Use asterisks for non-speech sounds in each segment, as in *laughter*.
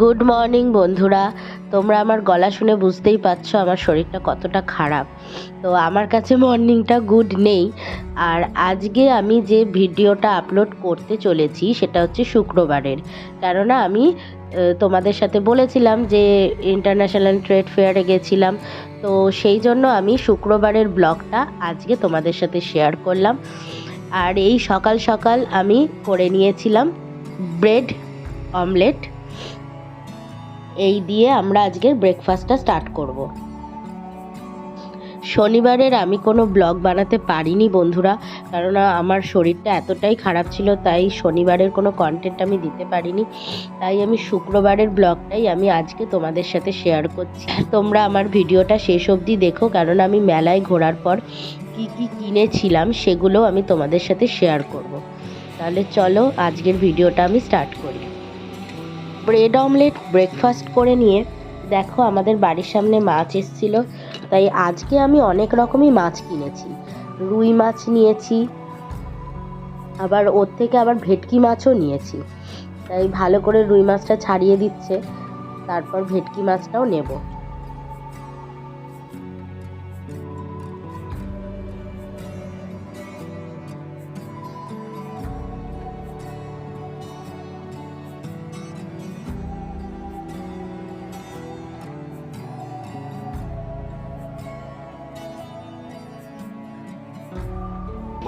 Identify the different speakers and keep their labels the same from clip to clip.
Speaker 1: Good morning বন্ধুরা। তোমরা আমার গলা শুনে বুঝতেই পারছ আমার শরীরটা কতটা খারাপ। তো আমার কাছে মর্নিংটা গুড নেই। আর আজকে আমি যে ভিডিওটা আপলোড করতে চলেছি, সেটা হচ্ছে শুক্রবারের। কেননা আমি তোমাদের সাথে বলেছিলাম যে ইন্টারন্যাশনাল ট্রেড ফেয়ারে গেছিলাম। তো সেই জন্য আমি শুক্রবারের ব্লগটা আজকে তোমাদের সাথে শেয়ার করলাম। আর এই সকাল সকাল আমি করে নিয়েছিলাম ব্রেড অমলেট এই দিয়ে আমরা আজকের ব্রেকফাস্টটা স্টার্ট করব। শনিবারের আমি কোনো ব্লগ বানাতে পারিনি বন্ধুরা কারণ আমার শরীরটা এতটাই খারাপ ছিল, তাই শনিবারের কোনো কন্টেন্ট আমি দিতে পারিনি। তাই আমি শুক্রবারের ব্লগটাই আমি আজকে তোমাদের সাথে শেয়ার করছি। তোমরা আমার ভিডিওটা শেষ অবধি দেখো কারণ আমি মেলায় ঘোরার পর কি কি কিনেছিলাম সেগুলো আমি তোমাদের সাথে শেয়ার করব। তাহলে চলো আজকের ভিডিওটা আমি স্টার্ট করি। ব্রেড অমলেট ব্রেকফাস্ট করে নিয়ে, দেখো আমাদের বাড়ির সামনে মাছ এসছিল। তাই আজকে আমি অনেক রকমই মাছ কিনেছি। রুই মাছ নিয়েছি, আবার ওর থেকে আবার ভেটকি মাছও নিয়েছি। তাই ভালো করে রুই মাছটা ছাড়িয়ে দিচ্ছে, তারপর ভেটকি মাছটাও নেব।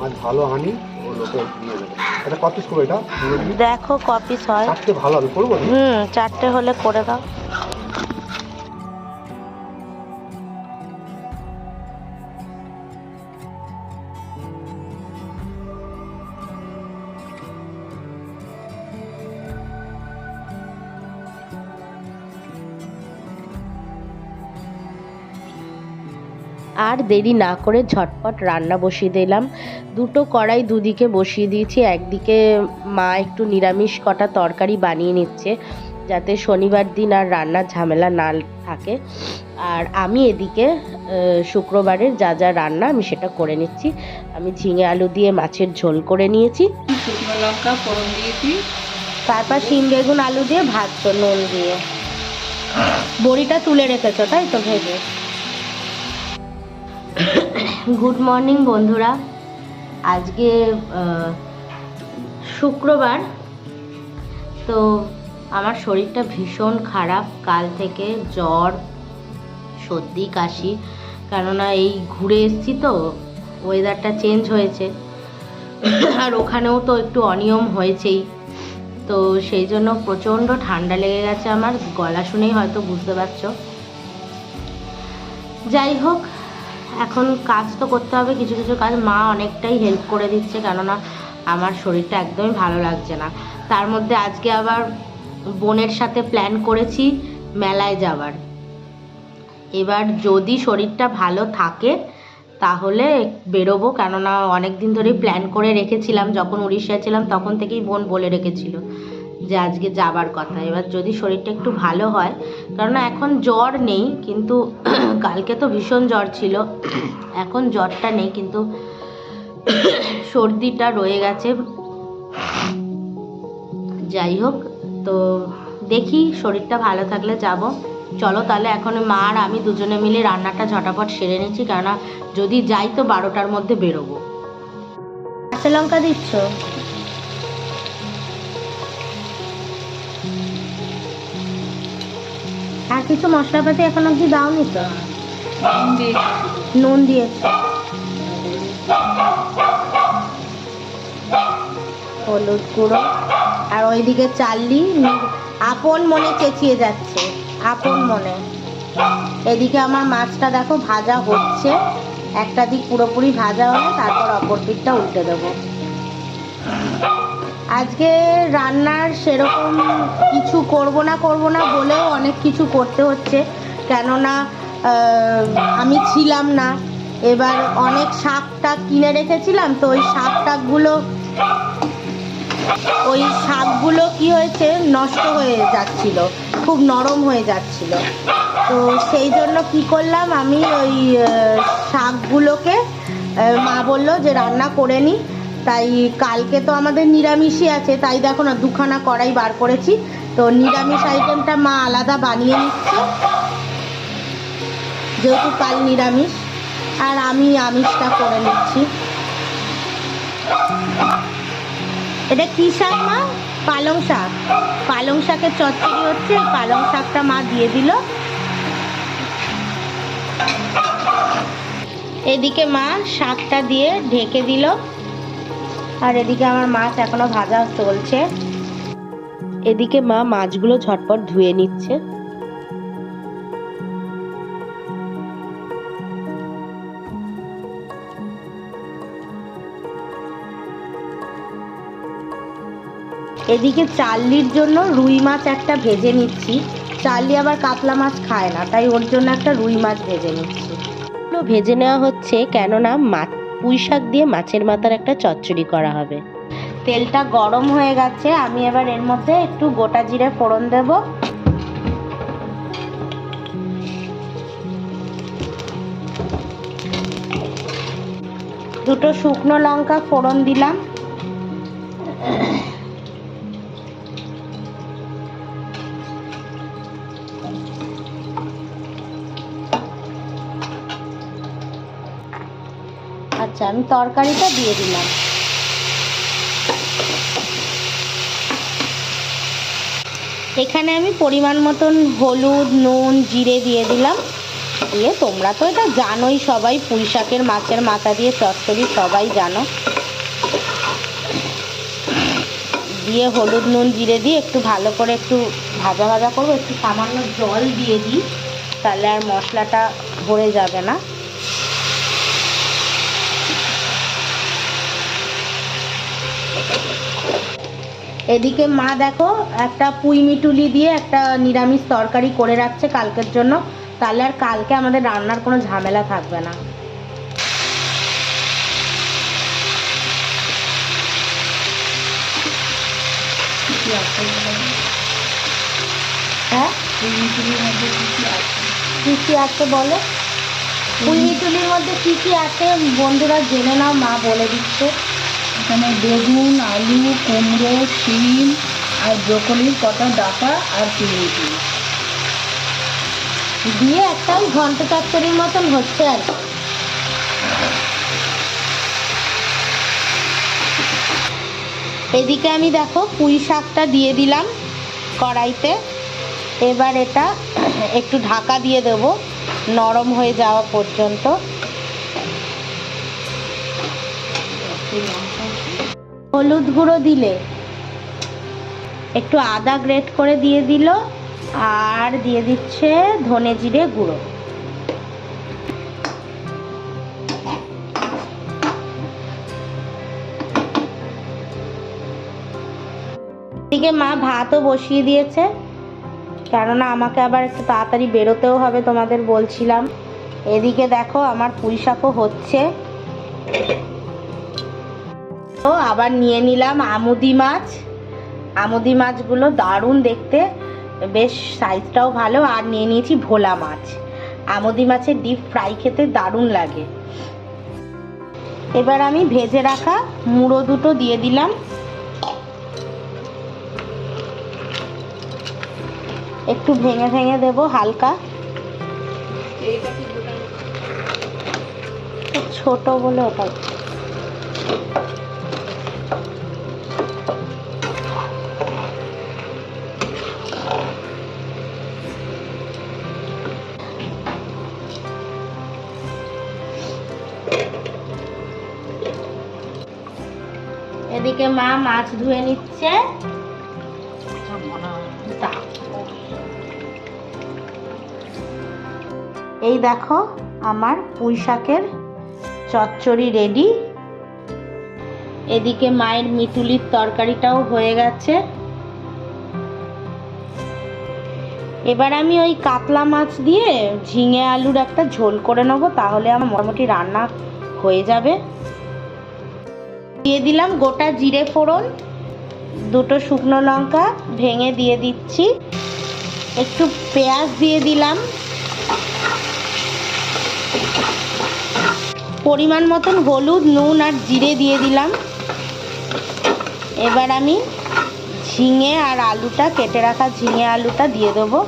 Speaker 2: মাছ ভালো আনি ও লোকে এটা কত পিস করব এটা?
Speaker 1: দেখো কপিস হয়
Speaker 2: চারটে ভালো হবে করব?
Speaker 1: হুম চারটে হলে করে দাও আর দেরি না করে ঝটপট রান্না বসিয়ে দিলাম। দুটো কড়াই দুদিকে বসিয়ে দিয়েছি একদিকে মা একটু নিরামিষ কটা তরকারি বানিয়ে নিচ্ছে যাতে শনিবার দিন আর রান্নার ঝামেলা না থাকে। আর আমি এদিকে শুক্রবারের যা যা রান্না আমি সেটা করে নিচ্ছি। আমি ঝিঙে আলু দিয়ে মাছের ঝোল করে নিয়েছি।
Speaker 3: শুকনো লঙ্কা ফোড়ন দিয়েছি
Speaker 1: তারপর শিম বেগুন আলু দিয়ে ভাত তো নুন দিয়ে। বড়িটা তুলে রেখেছো তাই তো ভেজে? গুড মর্নিং বন্ধুরা। আজকে শুক্রবার। তো আমার শরীরটা ভীষণ খারাপ। কাল থেকে জ্বর, সর্দি, কাশি। কেননা এই ঘুরে এসেছি তো ওয়েদারটা চেঞ্জ হয়েছে। আর ওখানেও তো একটু অনিয়ম হয়েছেই। তো সেই জন্য প্রচণ্ড ঠান্ডা লেগে গেছে আমার। গলা শুনেই হয়তো বুঝতে পারছ। যাই হোক এখন কাজ তো করতে হবে, কিছু কিছু কাজ মা অনেকটাই হেল্প করে দিচ্ছে, কেননা আমার শরীরটা একদমই ভালো লাগছে না। তার মধ্যে আজকে আবার বোনের সাথে প্ল্যান করেছি মেলায় যাবার এবার যদি শরীরটা ভালো থাকে, তাহলে বেরোবো, কেননা অনেক দিন ধরেই প্ল্যান করে রেখেছিলাম, যখন উড়িষ্যায় ছিলাম, তখন থেকেই বোন বলে রেখেছিল। যে আজকে যাবার কথা। এবার যদি শরীরটা একটু ভালো হয়, কেননা এখন জ্বর নেই, কিন্তু *clears throat* কালকে তো ভীষণ জ্বর ছিল। *clears throat* এখন জ্বরটা নেই, কিন্তু *clears throat* সর্দিটা রয়ে গেছে। যাই হোক, তো দেখি শরীরটা ভালো থাকলে যাব। চলো তাহলে এখন মা আর আমি দুজনে মিলে রান্নাটা ঝটাপট সেরে নিচ্ছি, কেননা যদি যাই তো বারোটার মধ্যে বেরোবো। কাঁচা লঙ্কা দিচ্ছ? আর কিছু মশলাপাতি এখন অবধি দাওনি তো?
Speaker 3: নুন দিয়ে।
Speaker 1: হলুদ গুঁড়ো। আর ওইদিকে চাললি আপন মনে চেঁচিয়ে যাচ্ছে। আপন মনে। এদিকে আমার মাছটা দেখো ভাজা হচ্ছে। একটা দিক পুরোপুরি ভাজা হলে তারপর অপর দিকটা উল্টে দেবো। আজকে রান্নার সেরকম কিছু করব না করব না বলেও অনেক কিছু করতে হচ্ছে। কেননা আমি ছিলাম না। এবার অনেক শাক টাক কিনে রেখেছিলাম, তো ওই শাক টাকগুলো ওই শাকগুলো কি হয়েছে, নষ্ট হয়ে যাচ্ছিল, খুব নরম হয়ে যাচ্ছিল। তো সেই জন্য কি করলাম, আমি ওই শাকগুলোকে মা বলল যে রান্না করে নি। তাই কালকে তো আমাদের নিরামিষই আছে, তাই দেখো না, দুখানা কড়াই বার করেছি। তো নিরামিষ আইটেমটা মা আলাদা বানিয়ে নিচ্ছে। যেহেতু কাল নিরামিষ, আর আমি আমিষটা করে নিচ্ছি। এটা কি শাক মা? পালং শাক। পালং শাকের চচ্চড়ি হচ্ছে পালং শাকটা মা দিয়ে দিল। এদিকে মা শাকটা দিয়ে ঢেকে দিল। আর এদিকে আমার মাছ এখনও ভাজা চলছে। এদিকে মা মাছগুলো ঝটপট ধুয়ে নিচ্ছে। এদিকে চার্লির জন্য রুই মাছ একটা ভেজে নিচ্ছি। চার্লি আবার কাতলা মাছ খায় না, তাই ওর জন্য একটা রুই মাছ ভেজে নিচ্ছি। ভেজে নেওয়া হচ্ছে কেননা মাছ পুঁই শাক দিয়ে মাছের মাথার একটা চচ্চড়ি করা হবে। তেলটা গরম হয়ে গেছে, আমি এবার এর মধ্যে একটু গোটা জিরে ফোড়ন দেব। দুটো শুকনো লঙ্কা ফোড়ন দিলাম। আমি তরকারিটা দিয়ে দিলাম। এখানে আমি পরিমাণ মতন হলুদ, নুন, জিরে দিয়ে দিলাম। দিয়ে তোমরা তো এটা জানোই, সবাই পুঁই শাকের মাছের মাথা দিয়ে চচ্চড়ি সবাই জানো। দিয়ে হলুদ, নুন, জিরে দিয়ে একটু ভালো করে একটু ভাজা ভাজা করব, একটু সামান্য জল দিয়ে দিই, তাহলে আর মশলাটা ভরে যাবে না। এদিকে মা দেখো, একটা পুঁই মিটুলি দিয়ে একটা নিরামিষ তরকারি করে রাখছে কালকের জন্য। তাহলে আর কালকে আমাদের রান্নার কোনো ঝামেলা থাকবে না। হ্যাঁ?
Speaker 3: কী আছে
Speaker 1: বলো? পুঁই মিটুলির মধ্যে কী কী আছে? বন্ধুরা জেনে নাও, মা বলে দিচ্ছে।
Speaker 3: এখানে বেগুন আলু কুমড়ো শিম আর ব্রকলির কটা ডাটা আর চিংড়ি
Speaker 1: দিয়ে। একটা ঘন্ট চচ্চড়ির মতন হচ্ছে আর কি। এদিকে আমি দেখো পুঁই শাকটা দিয়ে দিলাম কড়াইতে। এবার এটা একটু ঢাকা দিয়ে দেব নরম হয়ে যাওয়া পর্যন্ত। হলুদ গুঁড়ো দিলে। একটু আদা গ্রেট করে দিয়ে দিল, আর দিয়ে দিচ্ছে ধনে জিরে গুঁড়ো। এদিকে মা ভাতও বসিয়ে দিয়েছে, কেননা আমাকে আবার একটু তাড়াতাড়ি বেরোতেও হবে তোমাদের বলছিলাম। এদিকে দেখো আমার পুঁই শাকও হচ্ছে। তো আবার নিয়ে নিলাম আমুদি মাছ। আমুদি মাছগুলো দারুণ দেখতে। বেশ সাইজটাও ভালো। আর নিয়ে নিয়েছি ভোলা মাছ। আমুদি মাছের ডিপ ফ্রাই খেতে দারুণ লাগে। এবার আমি ভেজে রাখা মুড়ো দুটো দিয়ে দিলাম। একটু ভেঙে ভেঙে দেব হালকা। ছোট বলে ওটাই। মা মাছ ধুয়ে নিচ্ছে। এই দেখো আমার পুঁই শাকের চচ্চড়ি রেডি। এদিকে মায়ের মিতুলির তরকারিটাও হয়ে গেছে। এবার আমি ওই কাতলা মাছ দিয়ে ঝিঙে আলুর একটা ঝোল করে নেব, তাহলে আমার মোটামুটি রান্না হয়ে যাবে। দিয়ে দিলাম গোটা জিরে ফোড়ন, দুটো শুকনো লঙ্কা ভেঙে দিয়ে দিচ্ছি। একটু পেঁয়াজ দিয়ে দিলাম। পরিমাণ মতন হলুদ, নুন আর জিরে দিয়ে দিলাম। এবার আমি ঝিঙে আর আলুটা, কেটে রাখা ঝিঙে আলুটা দিয়ে দেবো।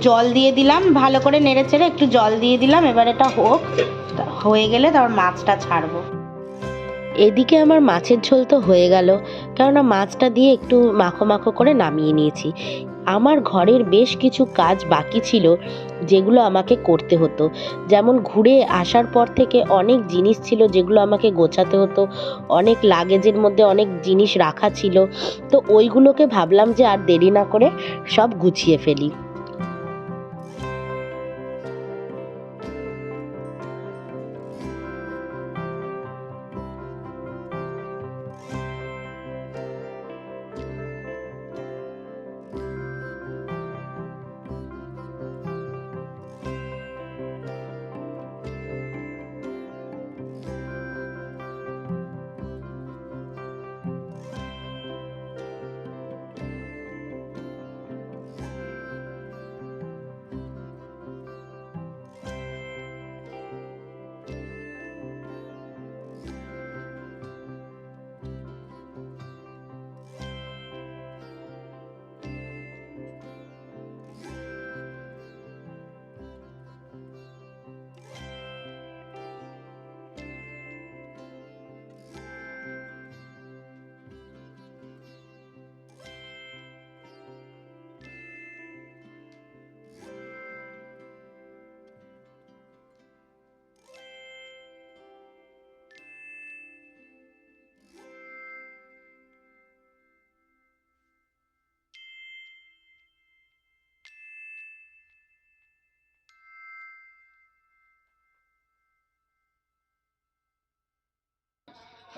Speaker 1: জল দিয়ে দিলাম, ভালো করে নেড়ে চেড়ে একটু জল দিয়ে দিলাম, এবার এটা হোক। হয়ে গেলে তারপর মাছটা ছাড়বো। এদিকে আমার মাছের ঝোল তো হয়ে গেল, কেননা মাছটা দিয়ে একটু মাখো মাখো করে নামিয়ে নিয়েছি। আমার ঘরের বেশ কিছু কাজ বাকি ছিল, যেগুলো আমাকে করতে হতো। যেমন ঘুরে আসার পর থেকে অনেক জিনিস ছিল যেগুলো আমাকে গোছাতে হতো, অনেক লাগেজের মধ্যে অনেক জিনিস রাখা ছিল। তো ওইগুলোকে ভাবলাম যে আর দেরি না করে সব গুছিয়ে ফেলি।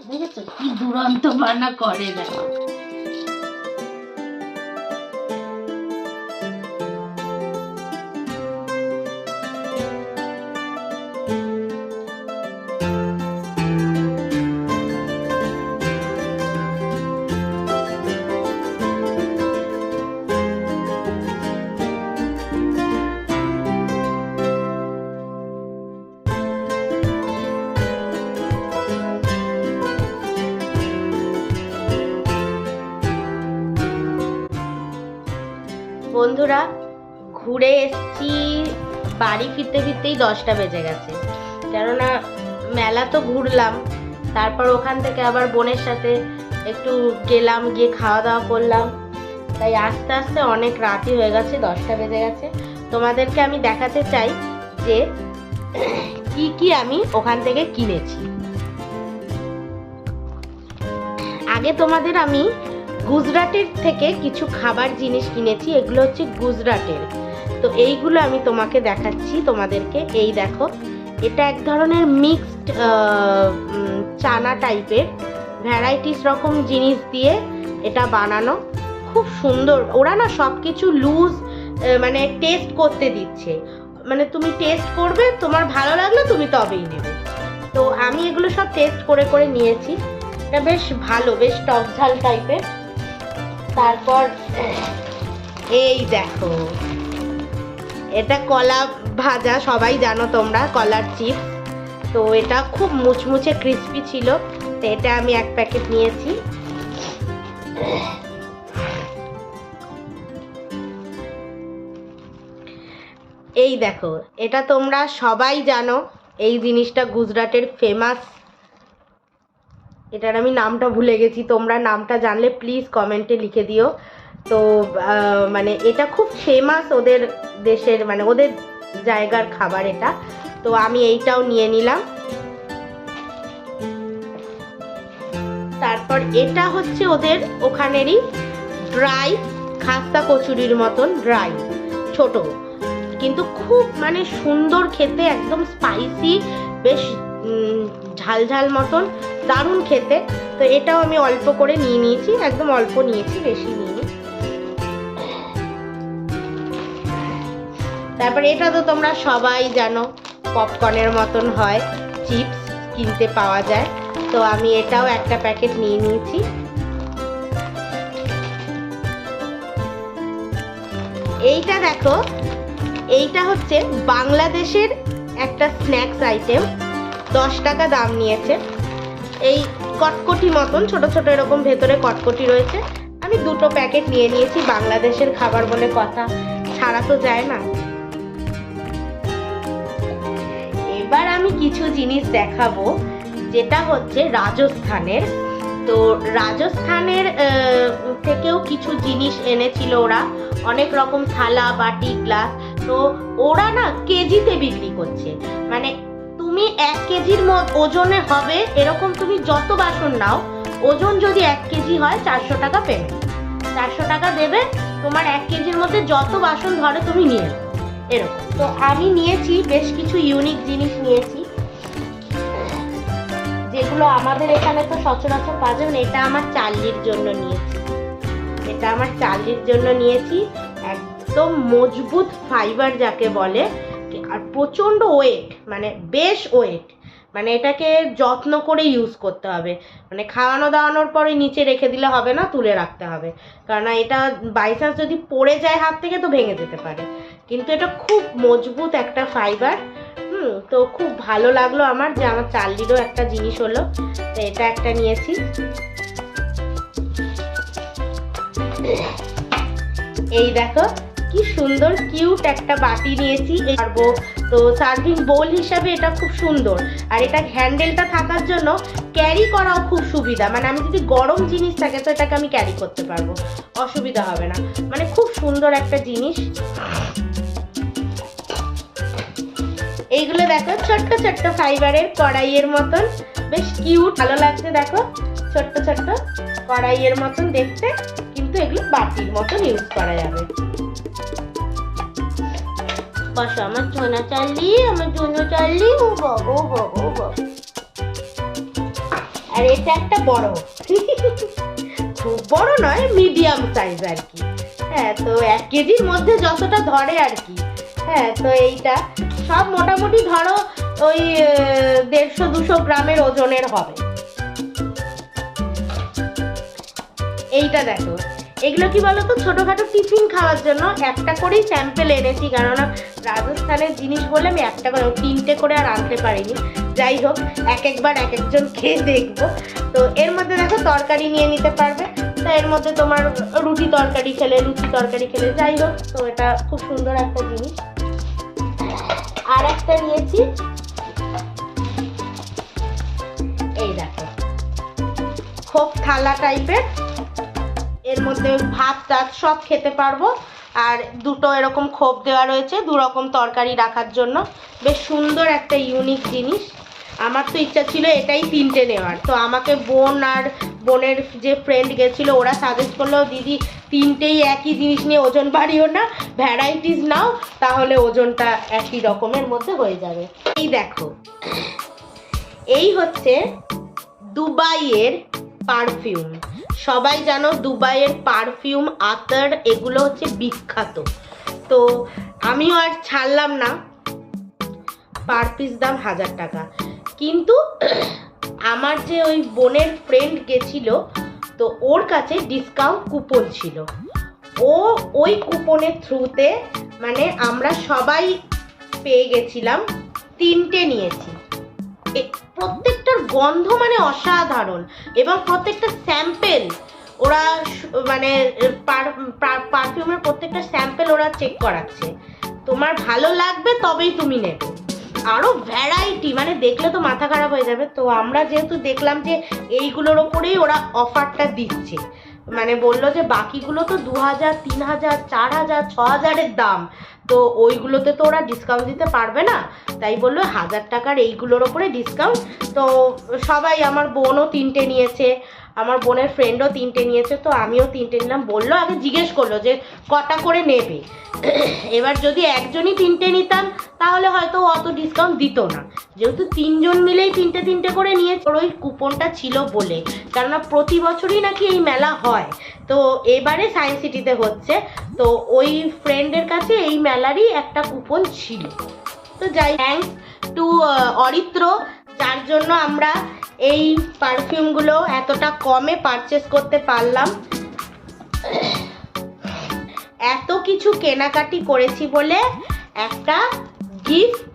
Speaker 1: দেখেছ? কি দুরন্ত মানা করে দেখো। বাড়ি ফিরতে ফিরতেই দশটা বেজে গেছে। কেননা মেলা তো ঘুরলাম, তারপর ওখান থেকে আবার বোনের সাথে একটু গেলাম, গিয়ে খাওয়া দাওয়া করলাম। তাই আস্তে আস্তে অনেক রাতই হয়ে গেছে, দশটা বেজে গেছে। তোমাদেরকে আমি দেখাতে চাই যে কি কি আমি ওখান থেকে কিনেছি। আগে তোমাদের আমি গুজরাটের থেকে কিছু খাবার জিনিস কিনেছি, এগুলো হচ্ছে গুজরাটের। তো এইগুলো আমি তোমাকে দেখাচ্ছি, তোমাদেরকে। এই দেখো, এটা এক ধরনের মিক্সড চানা টাইপের ভ্যারাইটিস রকম জিনিস দিয়ে এটা বানানো। খুব সুন্দর। ওরা না সব কিছু লুজ মানে টেস্ট করতে দিচ্ছে। মানে তুমি টেস্ট করবে, তোমার ভালো লাগলে তুমি তবেই নেবে। তো আমি এগুলো সব টেস্ট করে করে নিয়েছি। এটা বেশ ভালো, বেশ টক ঝাল টাইপের তারপর, এই দেখো এটা কলা ভাজা, সবাই জানো তোমরা, কলার চিপস তো এটা খুব মুচমুচে ক্রিস্পি ছিল, তো এটা আমি এক প্যাকেট নিয়েছি। এই দেখো, এটা তোমরা সবাই জানো, এই জিনিসটা গুজরাটের ফেমাস এটার আমি নামটা ভুলে গেছি, তোমরা নামটা জানলে প্লিজ কমেন্টে লিখে দিও। তো মানে এটা খুব ফেমাস ওদের দেশের মানে ওদের জায়গার খাবার এটা। তো আমি এইটাও নিয়ে নিলাম। তারপর এটা হচ্ছে ওদের ওখানেরই ড্রাই খাস্তা কচুরির মতন ড্রাই ছোট। কিন্তু খুব মানে সুন্দর খেতে একদম স্পাইসি বেশ উম, ঝাল ঝাল মতন দারুণ খেতে। তো এটাও আমি অল্প করে নিয়ে নিয়েছি একদম অল্প নিয়েছি বেশি নিইনি। তারপরে এটা তো তোমরা সবাই জানো পপকর্নের মতন হয় চিপস কিনতে পাওয়া যায়। তো আমি এটাও একটা প্যাকেট নিয়ে নিয়েছি। এইটা দেখো, এইটা হচ্ছে বাংলাদেশের একটা স্ন্যাক্স আইটেম দশ টাকা দাম নিয়েছে। এই কটকটি মতন, ছোট ছোট এরকম ভেতরে কটকটি রয়েছে। আমি দুটো প্যাকেট নিয়ে নিয়েছি, বাংলাদেশের খাবার বলে কথা, ছাড়া তো যায় না। এবার আমি কিছু জিনিস দেখাবো, যেটা হচ্ছে রাজস্থানের। তো রাজস্থানের থেকেও কিছু জিনিস এনেছিল ওরা। অনেক রকম থালা, বাটি, গ্লাস। তো ওরা না কেজিতে বিক্রি করছে। মানে তুমি এক কেজির ওজনে হবে, এরকম তুমি যত বাসন নাও, ওজন যদি এক কেজি হয়, চারশো টাকা পেমেন্ট। চারশো টাকা দেবে, তোমার এক কেজির মধ্যে যত বাসন ধরে তুমি নিয়ে এরকম। তো আমি নিয়েছি, বেশ কিছু ইউনিক জিনিস নিয়েছি। যেগুলো আমাদের এখানে তো সচরাচর পাওয়া যাবে এটা আমার চার্লির জন্য নিয়েছি। এটা আমার চার্লির জন্য নিয়েছি, একদম মজবুত ফাইবার যাকে বলে, আর প্রচণ্ড ওয়েট মানে বেশ ওয়েট মানে এটাকে যত্ন করে ইউজ করতে হবে। মানে খাওয়ানো দাওয়ানোর পরে নিচে রেখে দিলে হবে না, তুলে রাখতে হবে। কারণ এটা বাইচান্স যদি পড়ে যায় হাত থেকে তো ভেঙে যেতে পারে। কিন্তু এটা খুব মজবুত একটা ফাইবার হুম, তো খুব ভালো লাগল আমার যে আমার চার্লিরও একটা জিনিস হলো। তো এটা একটা নিয়েছি। এই দেখো, কি সুন্দর কিউট একটা বাটি নিয়েছি। পারব তো সার্ভিং বোল হিসাবে এটা খুব সুন্দর। আর এটা হ্যান্ডেলটা থাকার জন্য ক্যারি করাও খুব সুবিধা। মানে আমি যদি গরম জিনিস থাকে, তো এটাকে আমি ক্যারি করতে পারব। অসুবিধা হবে না। মানে খুব সুন্দর একটা জিনিস। এইগুলো দেখো, ছোট্ট ছোট্ট ফাইবারের কড়াইয়ের মতন। বেশ কিউট ভালো লাগছে, দেখো। ছোট্ট ছোট্ট কড়াইয়ের মতন দেখতে, কিন্তু এগুলো বাটির মতন ইউজ করা যাবে। বসো, আমার চোনা চাললি, আমার চুনো চাললি, ও বাবা বাবা বাবা। আর এটা একটা বড়। খুব বড় নয় মিডিয়াম সাইজ আর কি। হ্যাঁ তো এক কেজির মধ্যে যতটা ধরে আর কি। হ্যাঁ তো এইটা। সব মোটামুটি ধরো ওই দেড়শো দুশো গ্রামের ওজনের হবে। এইটা দেখো। এগুলো কি বলতো? ছোটখাটো টিফিন খাওয়ার জন্য একটা করেই স্যাম্পেল এনেছি, কেননা রাজস্থানের জিনিস বলে আমি একটা করে তিনটে করে আর আনতে পারিনি। যাই হোক, এক একবার এক একজন খেয়ে দেখব। তো এর মধ্যে দেখো তরকারি নিয়ে নিতে পারবে। তো এর মধ্যে তোমার রুটি তরকারি খেলে, লুচি তরকারি খেলে, যাই হোক, তো এটা খুব সুন্দর একটা জিনিস। আর একটা নিয়েছি এই দেখো। খুব থালা টাইপের। এর মধ্যে ভাত টাত সব খেতে পারব। আর দুটো এরকম খোপ দেওয়া রয়েছে দু রকম তরকারি রাখার জন্য। বেশ সুন্দর একটা ইউনিক জিনিস। আমার তো ইচ্ছা ছিল এটাই তিনটে নেওয়ার। তো আমাকে বোন আর বোনের যে ফ্রেন্ড গেছিল, ওরা সাজেস্ট করল, দিদি তিনটেই একই জিনিস নিয়ে ওজন বাড়িও না ভ্যারাইটিস নাও, তাহলে ওজনটা একই রকমের মধ্যে হয়ে যাবে। এই দেখো, এই হচ্ছে দুবাইয়ের পারফিউম সবাই জানো দুবাইয়ের পারফিউম আতর, এগুলো হচ্ছে বিখ্যাত। তো আমিও আর ছাড়লাম না পার পিস দাম হাজার টাকা। কিন্তু আমার যে ওই বোনের ফ্রেন্ড গেছিল তো ওর কাছে ডিসকাউন্ট কুপন ছিল। ও ওই কুপনের থ্রুতে মানে আমরা সবাই পেয়ে গেছিলাম, তিনটে নিয়েছি। প্রত্যেকটার গন্ধ মানে অসাধারণ এবং প্রত্যেকটা স্যাম্পেল ওরা মানে পারফিউমের প্রত্যেকটা স্যাম্পেল ওরা চেক করাচ্ছে। তোমার ভালো লাগবে তবেই তুমি নেবে। আরও ভ্যারাইটি মানে দেখলে তো মাথা খারাপ হয়ে যাবে। তো আমরা যেহেতু দেখলাম যে এইগুলোর ওপরেই ওরা অফারটা দিচ্ছে। মানে বলল যে বাকিগুলো তো দু হাজার তিন হাজার চার হাজার ছ হাজারের দাম। তো ওইগুলোতে তো ওরা ডিসকাউন্ট দিতে পারবে না। তাই বলল হাজার টাকার এইগুলোর ওপরে ডিসকাউন্ট তো সবাই আমার বোনও তিনটে নিয়েছে, আমার বোনের ফ্রেন্ডও তিনটে নিয়েছে। তো আমিও তিনটে নিলাম। বলল আগে জিজ্ঞেস করল যে কটা করে নেবে। *coughs* এবার যদি একজনই তিনটে নিতাম, তাহলে হয়তো অত ডিসকাউন্ট দিত না। যেহেতু তিনজন মিলেই তিনটে তিনটে করে নিয়ে ওই কুপনটা ছিল বলে। কেননা প্রতি বছরই নাকি এই মেলা হয়। তো এবারে সায়েন্স সিটিতে হচ্ছে। তো ওই ফ্রেন্ডের কাছে এই মেলারই একটা কুপন ছিল। তো যাই থ্যাংকস টু অরিত্র, যার জন্য আমরা এই পারফিউমগুলো এতটা কমে পারচেস করতে পারলাম। এত কিছু কেনাকাটি করেছি বলে একটা গিফট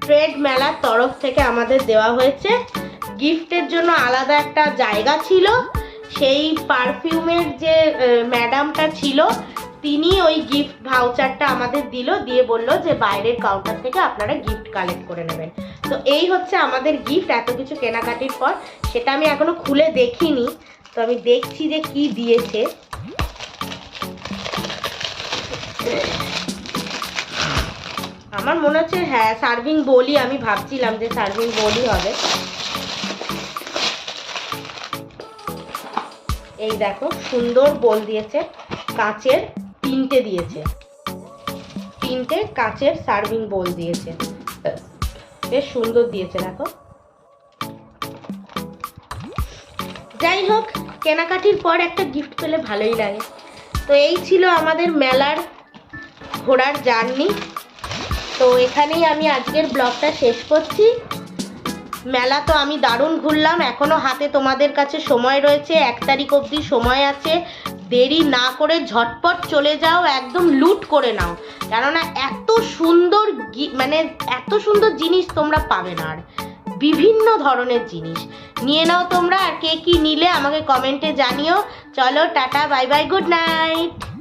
Speaker 1: ট্রেড মেলার তরফ থেকে আমাদের দেওয়া হয়েছে। গিফটের জন্য আলাদা একটা জায়গা ছিল। সেই পারফিউমের যে ম্যাডামটা ছিল, তিনি ওই গিফট ভাউচারটা আমাদের দিল, দিয়ে বলল যে বাইরের কাউন্টার থেকে আপনারা গিফট কালেক্ট করে নেবেন। তো এই হচ্ছে আমাদের গিফট এত কিছু কেনাকাটির পর। সেটা আমি এখনও খুলে দেখিনি। তো আমি দেখছি যে কি দিয়েছে। আমার মনে হচ্ছে হ্যাঁ সার্ভিং বলি, আমি ভাবছিলাম যে সার্ভিং বলি হবে। এই দেখো, সুন্দর বোল দিয়েছে, কাচের তিনটে দিয়েছে। তিনটে কাচের সার্ভিং বোল দিয়েছে। বেশ সুন্দর দিয়েছে, দেখো। যাই হোক, কেনাকাটির পর একটা গিফট পেলে ভালোই লাগে। তো এই ছিল আমাদের মেলার ঘোরার জার্নি। তো এখানেই আমি আজকের ব্লগটা শেষ করছি। মেলা তো আমি দারুণ ঘুরলাম। এখনও হাতে তোমাদের কাছে সময় রয়েছে। এক তারিখ অবধি সময় আছে। দেরি না করে ঝটপট চলে যাও, একদম লুট করে নাও। কেননা এত সুন্দর মানে এত সুন্দর জিনিস তোমরা পাবে না আর। বিভিন্ন ধরনের জিনিস। নিয়ে নাও তোমরা আর কে কী নিলে আমাকে কমেন্টে জানিও। চলো tata, bye bye, good night.